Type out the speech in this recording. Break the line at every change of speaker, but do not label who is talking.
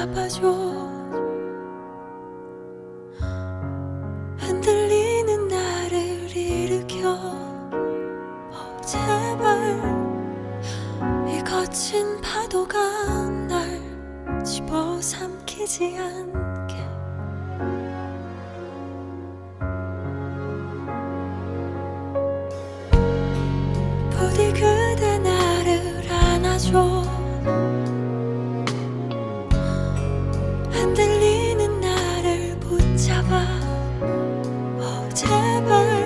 잡아줘. 흔들리는 나를 일으켜. oh, 제발. 이 거친 파도가 날 집어삼키지 않게. 부디 그대 나를 안아줘. 제발.